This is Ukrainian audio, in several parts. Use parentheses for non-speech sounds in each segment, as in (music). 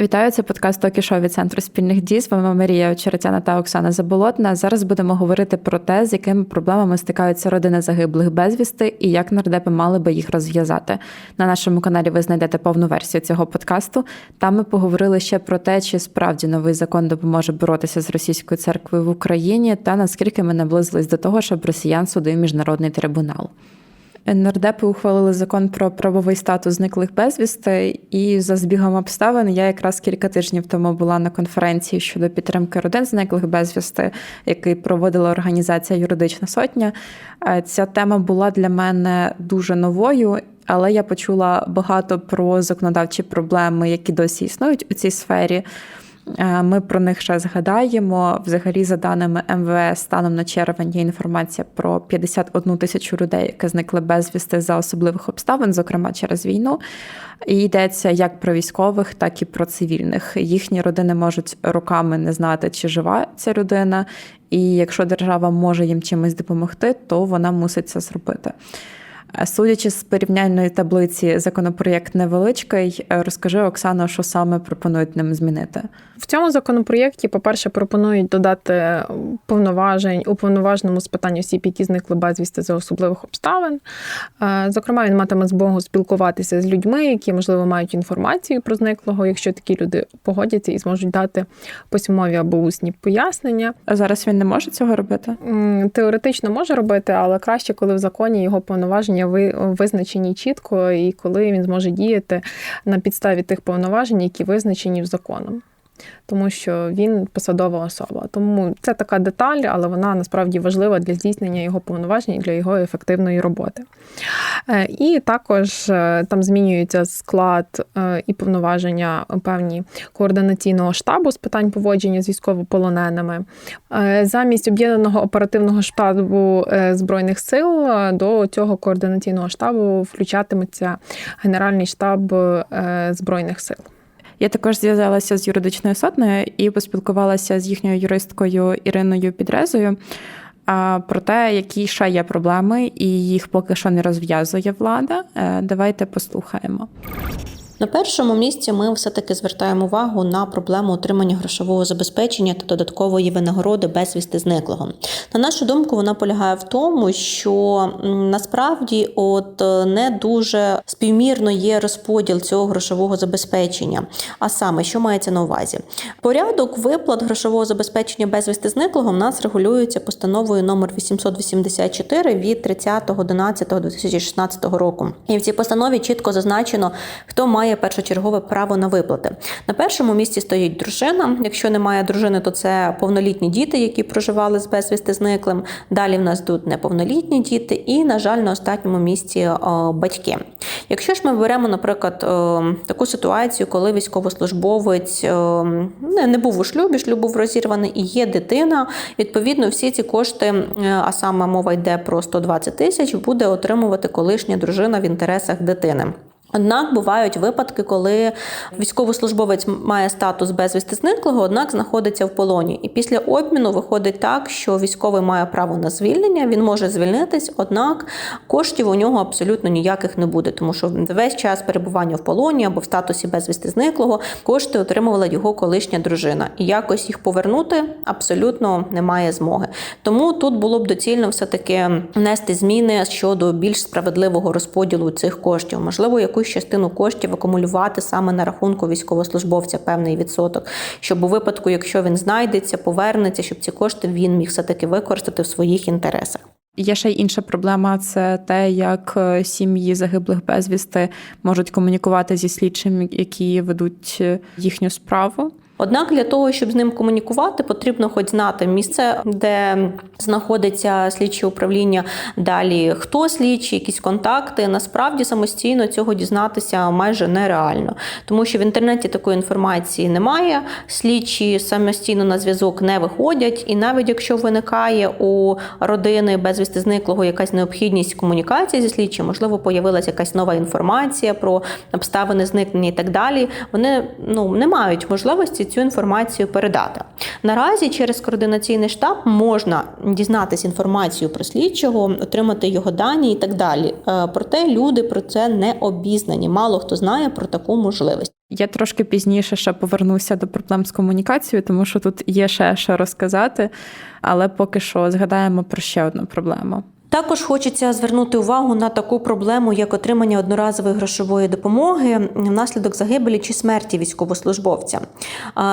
Вітаю, це подкаст «Токі Шоу» від центру спільних дій. З вами Марія Очеретяна та Оксана Заболотна. Зараз будемо говорити про те, з якими проблемами стикаються родини загиблих безвісти і як нардепи мали би їх розв'язати. На нашому каналі ви знайдете повну версію цього подкасту. Там ми поговорили ще про те, чи справді новий закон допоможе боротися з російською церквою в Україні, та наскільки ми наблизились до того, щоб росіян судив міжнародний трибунал. Нардепи ухвалили закон про правовий статус зниклих безвісти, і за збігом обставин я якраз кілька тижнів тому була на конференції щодо підтримки родин зниклих безвісти, який проводила організація Юридична Сотня. Ця тема була для мене дуже новою. Але я почула багато про законодавчі проблеми, які досі існують у цій сфері. Е, ми про них ще згадаємо. Взагалі, за даними МВС, станом на червень є інформація про 51 тисячу людей, які зникли безвісти за особливих обставин, зокрема через війну. І йдеться як про військових, так і про цивільних. Їхні родини можуть роками не знати, чи жива ця людина, і якщо держава може їм чимось допомогти, то вона мусить це зробити. Судячи з порівняльної таблиці, законопроєкт невеличкий. Розкажи, Оксано, що саме пропонують ним змінити в цьому законопроєкті. По перше, пропонують додати повноважень уповноваженому з питань осіб, які зникли безвісти за особливих обставин. Е, зокрема, він матиме змогу спілкуватися з людьми, які можливо мають інформацію про зниклого, якщо такі люди погодяться і зможуть дати письмові або усні пояснення. А зараз він не може цього робити? Теоретично може робити, але краще, коли в законі його повноваження повноваження визначені чітко, і коли він зможе діяти на підставі тих повноважень, які визначені в законом тому що він посадова особа. Тому це така деталь, але вона насправді важлива для здійснення його повноважень і для його ефективної роботи. Е, і також е, там змінюється склад е, і повноваження певні координаційного штабу з питань поводження з військовополоненими. Замість об'єднаного оперативного штабу Збройних сил до цього координаційного штабу включатиметься Генеральний штаб Збройних сил. Я також зв'язалася з юридичною сотнею і поспілкувалася з їхньою юристкою Іриною Підрезою. Про те, які ще є проблеми, і їх поки що не розв'язує влада. Е, давайте послухаємо. На першому місці ми все-таки звертаємо увагу на проблему отримання грошового забезпечення та додаткової винагороди безвісти зниклого. На нашу думку, вона полягає в тому, що насправді от е, не дуже співмірно є розподіл цього грошового забезпечення. А саме, що мається на увазі? Порядок виплат грошового забезпечення безвісти зниклого в нас регулюється постановою номер 884 від 30.11.2016 року. І в цій постанові чітко зазначено, хто має має першочергове право на виплати. На першому місці стоїть дружина. Якщо немає дружини, то це повнолітні діти, які проживали з безвісти зниклим. Далі в нас тут неповнолітні діти, і, на жаль, на останньому місці о, батьки. Якщо ж ми беремо, наприклад, о, таку ситуацію, коли військовослужбовець о, не, був у шлюбі, шлюб був розірваний і є дитина, відповідно, всі ці кошти, е, а саме мова йде про 120 тисяч, буде отримувати колишня дружина в інтересах дитини. Однак бувають випадки, коли військовослужбовець має статус безвісти зниклого, однак знаходиться в полоні. І після обміну виходить так, що військовий має право на звільнення, він може звільнитись, однак коштів у нього абсолютно ніяких не буде, тому що весь час перебування в полоні або в статусі безвісти зниклого кошти отримувала його колишня дружина. І якось їх повернути абсолютно немає змоги. Тому тут було б доцільно все-таки внести зміни щодо більш справедливого розподілу цих коштів, можливо, яку якусь частину коштів акумулювати саме на рахунку військовослужбовця певний відсоток, щоб у випадку, якщо він знайдеться, повернеться, щоб ці кошти він міг все таки використати в своїх інтересах. Є ще й інша проблема це те, як е, сім'ї загиблих безвісти можуть комунікувати зі слідчими, які ведуть е, їхню справу. Однак для того, щоб з ним комунікувати, потрібно хоч знати місце, де знаходиться слідче управління. Далі хто слідчий, якісь контакти. Насправді самостійно цього дізнатися майже нереально, тому що в інтернеті такої інформації немає. Слідчі самостійно на зв'язок не виходять, і навіть якщо виникає у родини безвісти зниклого якась необхідність комунікації зі слідчим, можливо, появилася якась нова інформація про обставини зникнення і так далі. Вони ну не мають можливості цю інформацію передати. Наразі через координаційний штаб можна дізнатися інформацію про слідчого, отримати його дані і так далі. Е, Проте люди про це не обізнані. Мало хто знає про таку можливість. Я трошки пізніше ще повернуся до проблем з комунікацією, тому що тут є ще що розказати, але поки що згадаємо про ще одну проблему. Також хочеться звернути увагу на таку проблему, як отримання одноразової грошової допомоги внаслідок загибелі чи смерті військовослужбовця.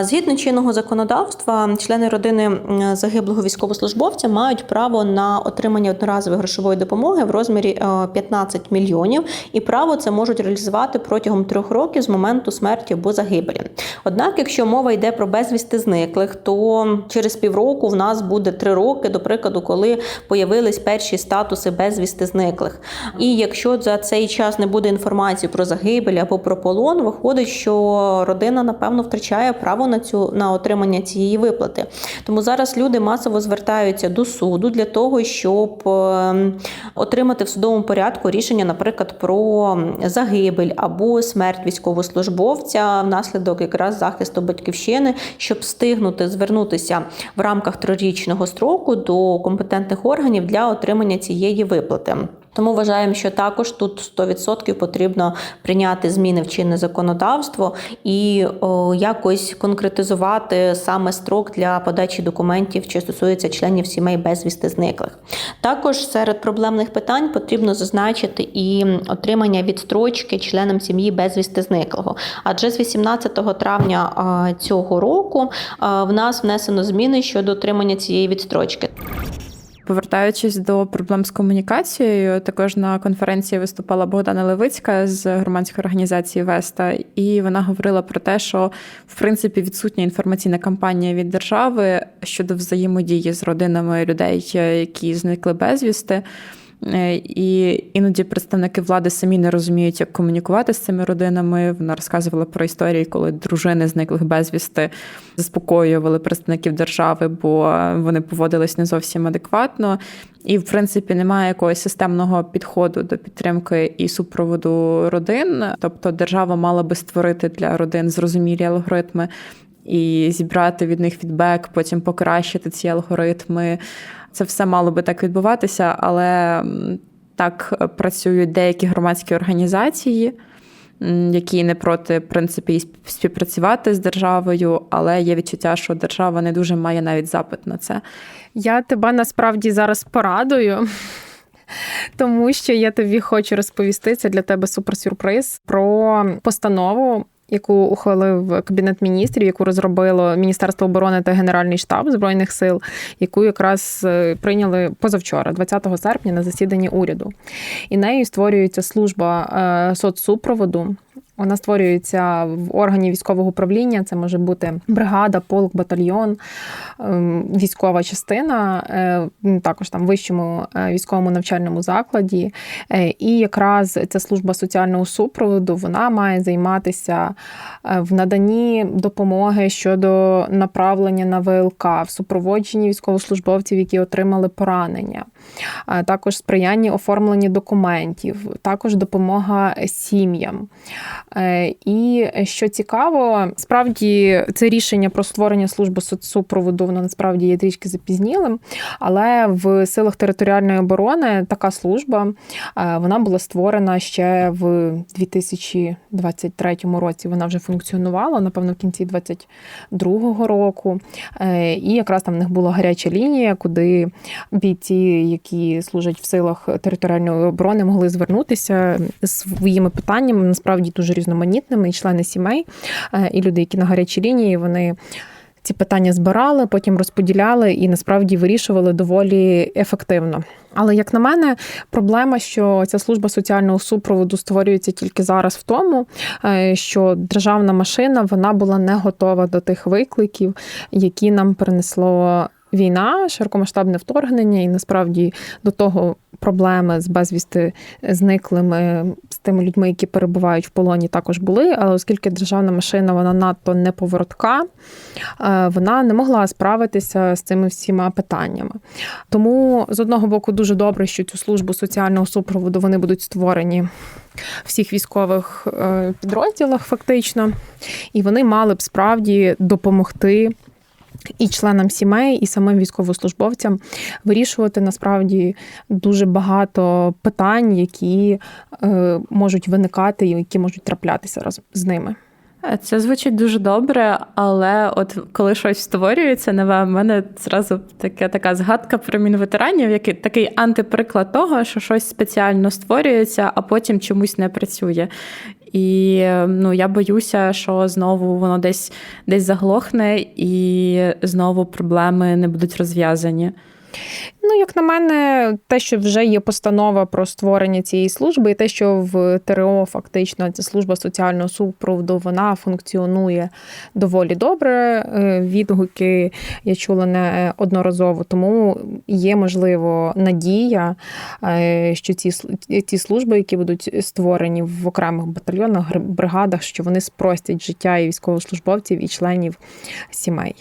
Згідно чинного законодавства, члени родини загиблого військовослужбовця мають право на отримання одноразової грошової допомоги в розмірі е, 15 мільйонів, і право це можуть реалізувати протягом трьох років з моменту смерті або загибелі. Однак, якщо мова йде про безвісти зниклих, то через півроку в нас буде три роки, до прикладу, коли появились перші статуси безвісти зниклих. І якщо за цей час не буде інформації про загибель або про полон, виходить, що родина напевно втрачає право на цю на отримання цієї виплати. Тому зараз люди масово звертаються до суду для того, щоб ем, отримати в судовому порядку рішення, наприклад, про загибель або смерть військовослужбовця внаслідок якраз захисту батьківщини, щоб встигнути звернутися в рамках трирічного строку до компетентних органів для отримання цієї виплати. Тому вважаємо, що також тут 100% потрібно прийняти зміни в чинне законодавство і о, якось конкретизувати саме строк для подачі документів, що стосується членів сімей безвісти зниклих. Також серед проблемних питань потрібно зазначити і отримання відстрочки членам сім'ї безвісти зниклого. Адже з 18 травня цього року в нас внесено зміни щодо отримання цієї відстрочки. Повертаючись до проблем з комунікацією, також на конференції виступала Богдана Левицька з громадської організації Веста, і вона говорила про те, що в принципі відсутня інформаційна кампанія від держави щодо взаємодії з родинами людей, які зникли безвісти. Е, І іноді представники влади самі не розуміють, як комунікувати з цими родинами. Вона розказувала про історії, коли дружини зниклих безвісти заспокоювали представників держави, бо вони поводились не зовсім адекватно. І, в принципі, немає якогось системного підходу до підтримки і супроводу родин. Тобто, держава мала би створити для родин зрозумілі алгоритми. І зібрати від них фідбек, потім покращити ці алгоритми. Це все мало би так відбуватися, але так працюють деякі громадські організації, які не проти в принципі співпрацювати з державою, але є відчуття, що держава не дуже має навіть запит на це. Я тебе насправді зараз порадую. (laughs) Тому що я тобі хочу розповісти це для тебе суперсюрприз про постанову, яку ухвалив кабінет міністрів, яку розробило Міністерство оборони та Генеральний штаб збройних сил, яку якраз е, прийняли позавчора, 20 серпня, на засіданні уряду. І нею створюється служба е, соцсупроводу. Вона створюється в органі військового управління. Це може бути бригада, полк, батальйон, ем, військова частина, е, також там вищому е, військовому навчальному закладі. Е, І якраз ця служба соціального супроводу вона має займатися в наданні допомоги щодо направлення на ВЛК, в супроводженні військовослужбовців, які отримали поранення, також сприяння оформленні документів, також допомога сім'ям. Е, І що цікаво, справді це рішення про створення служби соцсупроводу воно насправді є трішки запізнілим, але в силах територіальної оборони така служба е, вона була створена ще в 2023 році. Вона вже функціонувала, напевно, в кінці 2022 року. Е, І якраз там в них була гаряча лінія, куди бійці, які служать в силах територіальної оборони, могли звернутися з своїми питаннями, насправді дуже різноманітними, і члени сімей, е, і люди, які на гарячій лінії, вони. Ці питання збирали, потім розподіляли і насправді вирішували доволі ефективно. Але як на мене, проблема, що ця служба соціального супроводу створюється тільки зараз в тому, е, що державна машина вона була не готова до тих викликів, які нам принесло війна, широкомасштабне вторгнення, і насправді до того проблеми з безвісти зниклими з тими людьми, які перебувають в полоні, також були. Але оскільки державна машина вона надто неповоротка, е, вона не могла справитися з цими всіма питаннями. Тому з одного боку дуже добре, що цю службу соціального супроводу вони будуть створені всіх військових е, підрозділах, фактично, і вони мали б справді допомогти. І членам сімей, і самим військовослужбовцям вирішувати насправді дуже багато питань, які е, можуть виникати і які можуть траплятися з ними. Це звучить дуже добре, але от коли щось створюється нове, в мене зразу таке така згадка про мінветеранів, який такий антиприклад того, що щось спеціально створюється, а потім чомусь не працює. І ну я боюся, що знову воно десь десь заглохне, і знову проблеми не будуть розв'язані. Ну, як на мене, те, що вже є постанова про створення цієї служби, і те, що в ТРО фактично ця служба соціального супроводу вона функціонує доволі добре. Е, Відгуки я чула не одноразово, тому є можливо надія, е, що ці ці служби, які будуть створені в окремих батальйонах, бригадах, що вони спростять життя і військовослужбовців, і членів сімей.